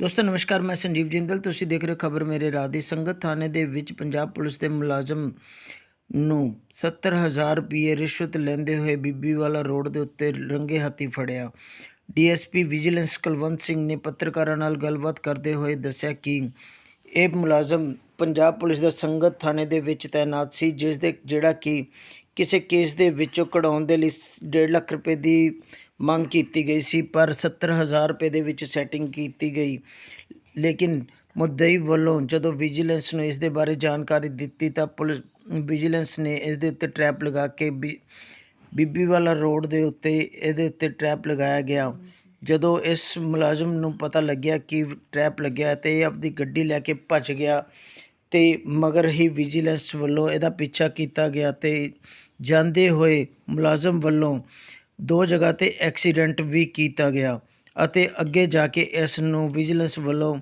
ਦੋਸਤੋ, ਨਮਸਕਾਰ, ਮੈਂ ਸੰਜੀਵ ਜਿੰਦਲ। ਤੁਸੀਂ ਦੇਖ ਰਹੇ ਹੋ ਖਬਰ ਮੇਰੇ ਰਾਹ ਦੀ ਸੰਗਤ। ਥਾਣੇ ਦੇ ਵਿੱਚ ਪੰਜਾਬ ਪੁਲਿਸ ਦੇ ਮੁਲਾਜ਼ਮ ਨੂੰ 70000 ਰੁਪਏ ਰਿਸ਼ਵਤ ਲੈਂਦੇ ਹੋਏ ਬੀਬੀਵਾਲਾ ਰੋਡ ਦੇ ਉੱਤੇ ਰੰਗੇ ਹੱਥੀ ਫੜਿਆ। ਡੀਐਸਪੀ ਵਿਜੀਲੈਂਸ ਕੁਲਵੰਤ ਸਿੰਘ ਨੇ ਪੱਤਰਕਾਰਾਂ ਨਾਲ ਗੱਲਬਾਤ ਕਰਦੇ ਹੋਏ ਦੱਸਿਆ ਕਿ ਇਹ ਮੁਲਾਜ਼ਮ ਪੰਜਾਬ ਪੁਲਿਸ ਦਾ ਸੰਗਤ ਥਾਣੇ ਦੇ ਵਿੱਚ ਤਾਇਨਾਤ ਸੀ ਜਿਸ ਦੇ ਜਿਹੜਾ ਕਿ ਕਿਸੇ ਕੇਸ ਦੇ ਵਿੱਚੋਂ ਕਢਾਉਣ ਦੇ ਲਈ 1.5 ਲੱਖ ਰੁਪਏ ਦੀ ਮੰਗ ਕੀਤੀ ਗਈ ਸੀ, ਪਰ 70000 ਰੁਪਏ ਦੇ ਵਿੱਚ ਸੈਟਿੰਗ ਕੀਤੀ ਗਈ। ਲੇਕਿਨ ਮੁੱਦਈ ਵੱਲੋਂ ਜਦੋਂ ਵਿਜੀਲੈਂਸ ਨੂੰ ਇਸ ਦੇ ਬਾਰੇ ਜਾਣਕਾਰੀ ਦਿੱਤੀ ਤਾਂ ਪੁਲਿਸ ਵਿਜੀਲੈਂਸ ਨੇ ਇਸ ਦੇ ਉੱਤੇ ਟਰੈਪ ਲਗਾ ਕੇ ਬੀ- ਬੀਬੀਵਾਲਾ ਰੋਡ ਦੇ ਉੱਤੇ ਇਹਦੇ ਉੱਤੇ ਟਰੈਪ ਲਗਾਇਆ ਗਿਆ। ਜਦੋਂ ਇਸ ਮੁਲਾਜ਼ਮ ਨੂੰ ਪਤਾ ਲੱਗਿਆ ਕਿ ਟਰੈਪ ਲੱਗਿਆ ਤੇ ਇਹ ਆਪਦੀ ਗੱਡੀ ਲੈ ਕੇ ਭੱਜ ਗਿਆ ਤੇ ਮਗਰ ਹੀ ਵਿਜੀਲੈਂਸ ਵੱਲੋਂ ਇਹਦਾ ਪਿੱਛਾ ਕੀਤਾ ਗਿਆ ਤੇ ਜਾਂਦੇ ਹੋਏ ਮੁਲਾਜ਼ਮ ਵੱਲੋਂ ਦੋ ਜਗ੍ਹਾ ਤੇ ਐਕਸੀਡੈਂਟ ਵੀ ਕੀਤਾ ਗਿਆ ਅਤੇ ਅੱਗੇ ਜਾ ਕੇ ਇਸ ਨੂੰ ਵਿਜੀਲੈਂਸ ਵੱਲੋਂ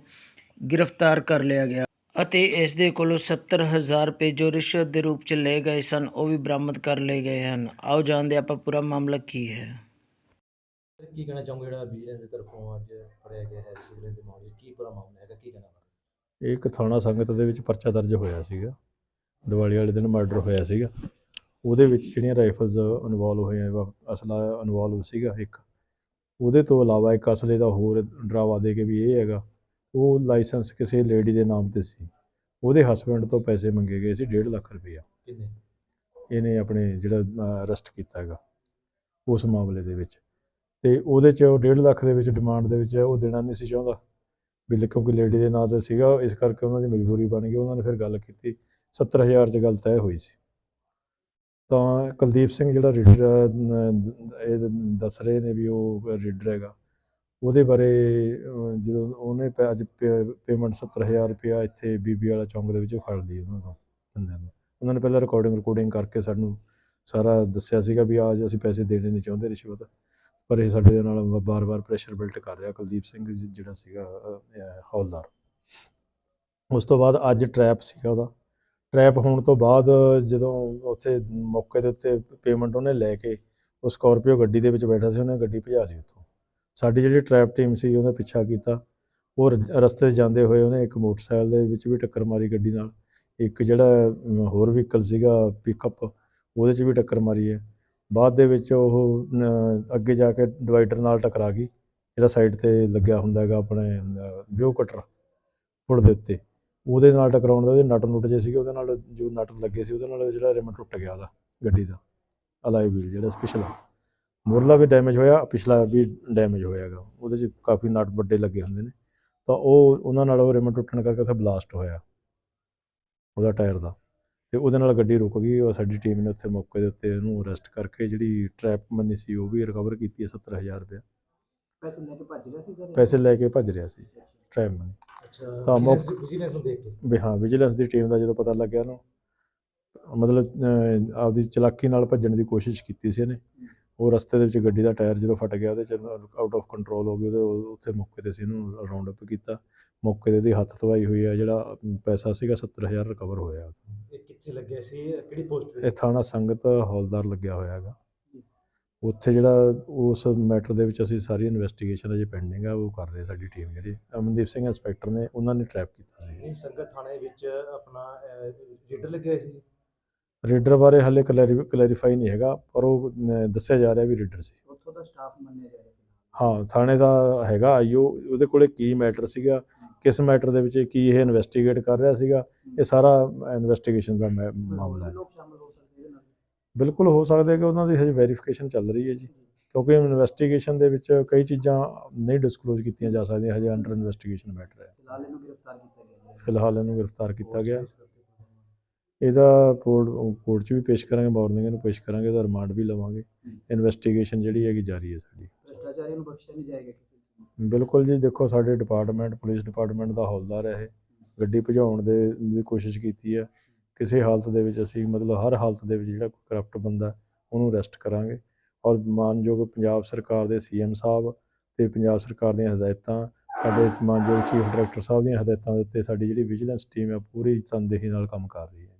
ਗ੍ਰਿਫਤਾਰ ਕਰ ਲਿਆ ਗਿਆ ਅਤੇ ਇਸ ਦੇ ਕੋਲੋਂ 70000 ਰੁਪਏ ਜੋ ਰਿਸ਼ਵਤ ਦੇ ਰੂਪ ਚ ਲਏ ਗਏ ਸਨ ਉਹ ਵੀ ਬਰਾਮਦ ਕਰ ਲਏ ਗਏ ਹਨ। ਆਓ ਜਾਣਦੇ ਆਪਾਂ ਪੂਰਾ ਮਾਮਲਾ ਕੀ ਹੈ। ਕੀ ਕਹਿਣਾ ਚਾਹੋਗੇ? ਜਿਹੜਾ ਵਿਜੀਲੈਂਸ ਦੀ ਤਰਫੋਂ ਅੱਜ ਫੜਿਆ ਗਿਆ ਹੈ ਸਿਵਲ ਦੇ ਮਾਮਲੇ 'ਚ ਕੀ ਪੂਰਾ ਮਾਮਲਾ ਹੈਗਾ? ਕੀ ਕਹਿਣਾ ਇਹ ਇੱਕ ਥਾਣਾ ਸੰਗਤ ਦੇ ਵਿੱਚ ਪਰਚਾ ਦਰਜ ਹੋਇਆ ਸੀਗਾ। ਦੀਵਾਲੀ ਵਾਲੇ ਦਿਨ ਮਰਡਰ ਹੋਇਆ ਸੀਗਾ। ਉਹਦੇ ਵਿੱਚ ਜਿਹੜੀਆਂ ਰਾਈਫਲਸ ਇਨਵੋਲਵ ਹੋਈਆਂ ਵਾ ਅਸਲਾ ਇਨਵੋਲਵ ਸੀਗਾ ਇੱਕ। ਉਹਦੇ ਤੋਂ ਇਲਾਵਾ ਇੱਕ ਅਸਲੇ ਦਾ ਹੋਰ ਡਰਾਵਾ ਦੇ ਕੇ ਵੀ ਇਹ ਹੈਗਾ ਉਹ ਲਾਇਸੈਂਸ ਕਿਸੇ ਲੇਡੀ ਦੇ ਨਾਮ ਤੇ ਸੀ। ਉਹਦੇ ਹਸਬੰਡ ਤੋਂ ਪੈਸੇ ਮੰਗੇ ਗਏ ਸੀ 1.5 ਲੱਖ ਰੁਪਈਆ ਕਿੰਨੇ? ਇਹਨੇ ਆਪਣੇ ਜਿਹੜਾ ਅਰੈਸਟ ਕੀਤਾ ਹੈਗਾ ਉਸ ਮਾਮਲੇ ਦੇ ਵਿੱਚ। ਤੇ ਉਹਦੇ ਚ ਉਹ 1.5 ਲੱਖ ਦੇ ਵਿੱਚ ਡਿਮਾਂਡ ਦੇ ਵਿੱਚ ਉਹ ਦੇਣਾ ਨਹੀਂ ਸੀ ਚਾਹੁੰਦਾ। ਵੀ ਕਿਉਂਕਿ ਲੇਡੀ ਦੇ ਨਾਂ ਤੇ ਸੀਗਾ ਇਸ ਕਰਕੇ ਉਹਨਾਂ ਦੀ ਮਜਬੂਰੀ ਬਣ ਗਈ। ਉਹਨਾਂ ਨੇ ਫਿਰ ਗੱਲ ਕੀਤੀ 70000 ਚ ਗੱਲ ਤੈਅ ਹੋਈ ਸੀ। ਤਾਂ ਕੁਲਦੀਪ ਸਿੰਘ ਜਿਹੜਾ ਰੀਡਰ ਇਹ ਦੱਸ ਰਹੇ ਨੇ ਵੀ ਉਹ ਰੀਡਰ ਹੈਗਾ। ਉਹਦੇ ਬਾਰੇ ਜਦੋਂ ਉਹਨੇ ਪੈ- ਅੱਜ ਪੇਮੈਂਟ 70000 ਰੁਪਇਆ ਇੱਥੇ ਬੀਬੀ ਵਾਲਾ ਚੌਂਕ ਦੇ ਵਿੱਚ ਫੜ ਲਈ ਉਹਨਾਂ ਤੋਂ, ਬੰਦਿਆਂ ਨੂੰ। ਉਹਨਾਂ ਨੇ ਪਹਿਲਾਂ ਰਿਕਾਰਡਿੰਗ ਰਿਕਾਰਡਿੰਗ ਕਰਕੇ ਸਾਨੂੰ ਸਾਰਾ ਦੱਸਿਆ ਸੀਗਾ ਵੀ ਅੱਜ ਅਸੀਂ ਪੈਸੇ ਦੇਣੇ ਨਹੀਂ ਚਾਹੁੰਦੇ ਰਿਸ਼ਵਤ, ਪਰ ਇਹ ਸਾਡੇ ਨਾਲ ਬਾਰ-ਬਾਰ ਪ੍ਰੈਸ਼ਰ ਬਿਲਟ ਕਰ ਰਿਹਾ ਕੁਲਦੀਪ ਸਿੰਘ ਜਿਹੜਾ ਸੀਗਾ ਹੌਲਦਾਰ। ਉਸ ਤੋਂ ਬਾਅਦ ਅੱਜ ਟਰੈਪ ਸੀਗਾ ਉਹਦਾ। ਟਰੈਪ ਹੋਣ ਤੋਂ ਬਾਅਦ ਜਦੋਂ ਉੱਥੇ ਮੌਕੇ ਦੇ ਉੱਤੇ ਪੇਮੈਂਟ ਉਹਨੇ ਲੈ ਕੇ ਉਹ ਸਕਾਰਪੀਓ ਗੱਡੀ ਦੇ ਵਿੱਚ ਬੈਠਾ ਸੀ, ਉਹਨੇ ਗੱਡੀ ਭਜਾ ਲਈ ਉੱਥੋਂ। ਸਾਡੀ ਜਿਹੜੀ ਟਰੈਪ ਟੀਮ ਸੀ ਉਹਦਾ ਪਿੱਛਾ ਕੀਤਾ। ਉਹ ਰ- ਰਸਤੇ 'ਚ ਜਾਂਦੇ ਹੋਏ ਉਹਨੇ ਇੱਕ ਮੋਟਰਸਾਈਕਲ ਦੇ ਵਿੱਚ ਵੀ ਟੱਕਰ ਮਾਰੀ ਗੱਡੀ ਨਾਲ। ਇੱਕ ਜਿਹੜਾ ਹੋਰ ਵਹੀਕਲ ਸੀਗਾ ਪਿਕਅਪ ਉਹਦੇ 'ਚ ਵੀ ਟੱਕਰ ਮਾਰੀ ਹੈ। ਬਾਅਦ ਦੇ ਵਿੱਚ ਉਹ ਅੱਗੇ ਜਾ ਕੇ ਡਿਵਾਈਡਰ ਨਾਲ ਟਕਰਾ ਗਈ। ਜਿਹੜਾ ਸਾਈਡ ਤੇ ਲੱਗਿਆ ਹੁੰਦਾ ਹੈਗਾ ਆਪਣੇ ਵਿਊ ਕਟਰ, ਪੁਲ ਦੇ ਉੱਤੇ। ਉਹਦੇ ਨਾਲ ਟਕਰਾਉਣ ਦਾ ਉਹਦੇ ਨਟ ਨੁੱਟ ਜੇ ਸੀਗੇ ਉਹਦੇ ਨਾਲ ਜੋ ਨਟ ਲੱਗੇ ਸੀ ਉਹਦੇ ਨਾਲ ਜਿਹੜਾ ਰਿਮ ਟੁੱਟ ਗਿਆ ਉਹਦਾ ਗੱਡੀ ਦਾ ਅਲਾਈ ਵੀਲ ਜਿਹੜਾ ਪਿਛਲਾ। ਮੁਰਲਾ ਵੀ ਡੈਮੇਜ ਹੋਇਆ ਪਿਛਲਾ ਵੀ ਡੈਮੇਜ ਹੋਇਆ ਹੈਗਾ ਉਹਦੇ 'ਚ ਕਾਫੀ ਨਟ ਵੱਡੇ ਲੱਗੇ ਹੁੰਦੇ ਨੇ। ਤਾਂ ਉਹ ਉਹਨਾਂ ਨਾਲ ਉਹ ਰਿਮ ਟੁੱਟਣ ਕਰਕੇ ਉੱਥੇ ਬਲਾਸਟ ਹੋਇਆ ਉਹਦਾ ਟਾਇਰ ਦਾ। ਤੇ ਉਹਦੇ ਨਾਲ ਗੱਡੀ ਰੁਕ ਗਈ ਉਹ ਸਾਡੀ ਟੀਮ ਨੇ ਉੱਥੇ ਮੌਕੇ ਦੇ ਉੱਤੇ ਉਹਨੂੰ ਅਰੈਸਟ ਕਰਕੇ ਜਿਹੜੀ ਟਰੈਪ ਮੰਨੀ ਸੀ ਉਹ ਵੀ ਰਿਕਵਰ ਕੀਤੀ ਹੈ 70000 ਰੁਪਏ ਪੈਸੇ ਲੈ ਕੇ ਭੱਜ ਰਿਹਾ ਸੀ ਸਰ ਪੈਸੇ ਲੈ ਕੇ ਭੱਜ ਰਿਹਾ ਸੀ। ਮੰਨੀ ਅੱਛਾ ਤਾਂ ਮੌਕ- ਵਿਜੀਲੈਂਸ ਨੂੰ ਦੇਖ ਕੇ? ਵੀ ਹਾਂ ਵਿਜੀਲੈਂਸ ਦੀ ਟੀਮ ਦਾ ਜਦੋਂ ਪਤਾ ਲੱਗਿਆ ਉਹਨੂੰ ਮਤਲਬ ਆਪਦੀ ਚਲਾਕੀ ਨਾਲ ਭੱਜਣ ਦੀ ਕੋਸ਼ਿਸ਼ ਕੀਤੀ ਸੀ ਇਹਨੇ। ਉਹ ਰਸਤੇ ਦੇ ਵਿੱਚ ਗੱਡੀ ਦਾ ਟਾਇਰ ਜਦੋਂ ਫਟ ਗਿਆ ਉਹਦੇ ਚ ਆਊਟ ਆਫ ਕੰਟਰੋਲ ਹੋ ਗਈ ਉਹਦੇ ਉਹ- ਉੱਥੇ ਮੌਕੇ ਤੇ ਸੀ ਇਹਨੂੰ ਰਾਉਂਡ ਅਪ ਕੀਤਾ। ਮੌਕੇ ਤੇ ਇਹਦੀ ਹੱਥ ਧਵਾਈ ਹੋਈ ਹੈ ਜਿਹੜਾ ਪੈਸਾ ਸੀਗਾ 70000 ਰਿਕਵਰ ਹੋਇਆ। ਇਹ ਕਿੱਥੇ ਲੱਗਿਆ ਸੀ? ਕਿਹੜੀ ਪੋਸਟ ਇਹ ਥਾਣਾ ਸੰਗਤ ਹੌਲਦਾਰ ਲੱਗਿਆ ਹੋਇਆ ਹੈਗਾ। ਉੱਥੇ ਜਿਹੜਾ ਉਸ ਮੈਟਰ ਦੇ ਵਿੱਚ ਅਸੀਂ ਸਾਰੀ ਇਨਵੈਸਟੀਗੇਸ਼ਨ ਅਜੇ ਪੈਂਡਿੰਗ ਆ ਉਹ ਕਰ ਰਹੇ ਸਾਡੀ ਟੀਮ ਜਿਹੜੀ। ਅਮਨਦੀਪ ਸਿੰਘ ਇੰਸਪੈਕਟਰ ਨੇ ਉਹਨਾਂ ਨੇ ਟਰੈਪ ਕੀਤਾ ਸੀ। ਇਹ ਸੰਗਤ ਥਾਣੇ ਵਿੱਚ ਆਪਣਾ ਰੀਡਰ ਲੱਗਿਆ ਸੀ ਰੀਡਰ ਬਾਰੇ ਹਲੇ ਕਲੈਰੀਫਾਈ ਨਹੀਂ ਹੈਗਾ ਪਰ ਉਹ ਦੱਸਿਆ ਜਾ ਰਿਹਾ ਵੀ ਰੀਡਰ ਸੀ। ਉੱਥੋਂ ਦਾ ਸਟਾਫ ਮੰਨਿਆ ਜਾ ਰਿਹਾ ਹਾਂ ਥਾਣੇ ਦਾ ਹੈਗਾ ਆਈਓ ਉਹਦੇ ਕੋਲੇ ਕੀ ਮੈਟਰ ਸੀਗਾ ਕਿਸ ਮੈਟਰ ਦੇ ਵਿੱਚ ਕੀ ਇਹ ਇਨਵੈਸਟੀਗੇਟ ਕਰ ਰਿਹਾ ਸੀਗਾ ਇਹ ਸਾਰਾ ਇਨਵੈਸਟੀਗੇਸ਼ਨ ਦਾ ਮੈ- ਮਾਮਲਾ ਹੈ ਲੋਕ ਸ਼ਾਮਲ ਹੋ ਸਕਦੇ ਇਹਦੇ ਨਾਲ ਬਿਲਕੁਲ ਹੋ ਸਕਦਾ ਹੈ ਕਿ ਉਹਨਾਂ ਦੀ ਹਜੇ ਵੈਰੀਫਿਕੇਸ਼ਨ ਚੱਲ ਰਹੀ ਹੈ ਜੀ ਕਿਉਂਕਿ ਇਨਵੈਸਟੀਗੇਸ਼ਨ ਦੇ ਵਿੱਚ ਕਈ ਚੀਜ਼ਾਂ ਨਹੀਂ ਡਿਸਕਲੋਜ਼ ਕੀਤੀਆਂ ਜਾ ਸਕਦੀਆਂ ਹਜੇ ਅੰਡਰ ਇਨਵੈਸਟੀਗੇਸ਼ਨ ਮੈਟਰ ਹੈ। ਫਿਲਹਾਲ ਇਹਨੂੰ ਗ੍ਰਿਫਤਾਰ ਕੀਤਾ ਗਿਆ ਹੈ ਫਿਲਹਾਲ ਇਹਨੂੰ ਗ੍ਰਿਫਤਾਰ ਕੀਤਾ ਗਿਆ। ਇਹਦਾ ਕੋਰਟ ਕੋਰਟ 'ਚ ਵੀ ਪੇਸ਼ ਕਰਾਂਗੇ ਮਾਰਨਿੰਗ ਨੂੰ ਪੇਸ਼ ਕਰਾਂਗੇ ਉਹਦਾ ਰਿਮਾਂਡ ਵੀ ਲਵਾਂਗੇ। ਇਨਵੈਸਟੀਗੇਸ਼ਨ ਜਿਹੜੀ ਹੈਗੀ ਜਾਰੀ ਹੈ ਸਾਡੀ। ਭ੍ਰਿਸ਼ਟਾਚਾਰੀ ਨੂੰ ਬਖਸ਼ਿਆ ਨਹੀਂ ਜਾਏਗਾ ਕਿਸੇ ਨੂੰ। ਬਿਲਕੁਲ ਜੀ ਦੇਖੋ ਸਾਡੇ ਡਿਪਾਰਟਮੈਂਟ ਪੁਲਿਸ ਡਿਪਾਰਟਮੈਂਟ ਦਾ ਹੌਲਦਾਰ ਹੈ ਇਹ। ਗੱਡੀ ਭਜਾਉਣ ਦੇ ਦੀ ਕੋਸ਼ਿਸ਼ ਕੀਤੀ ਹੈ। ਕਿਸੇ ਹਾਲਤ ਦੇ ਵਿੱਚ ਅਸੀਂ ਮਤਲਬ ਹਰ ਹਾਲਤ ਦੇ ਵਿੱਚ ਜਿਹੜਾ ਕੋਈ ਕਰਪਟ ਬੰਦਾ ਉਹਨੂੰ ਅਰੈਸਟ ਕਰਾਂਗੇ। ਔਰ ਮਾਨਯੋਗ ਪੰਜਾਬ ਸਰਕਾਰ ਦੇ ਸੀਐਮ ਸਾਹਿਬ ਤੇ ਪੰਜਾਬ ਸਰਕਾਰ ਦੀਆਂ ਹਦਾਇਤਾਂ, ਸਾਡੇ ਮਾਨਯੋਗ ਚੀਫ ਡਾਇਰੈਕਟਰ ਸਾਹਿਬ ਦੀਆਂ ਹਦਾਇਤਾਂ ਦੇ ਉੱਤੇ ਸਾਡੀ ਜਿਹੜੀ ਵਿਜੀਲੈਂਸ ਟੀਮ ਹੈ ਪੂਰੀ ਤਨਦੇਹੀ ਨਾਲ ਕੰਮ ਕਰ ਰਹੀ ਹੈ।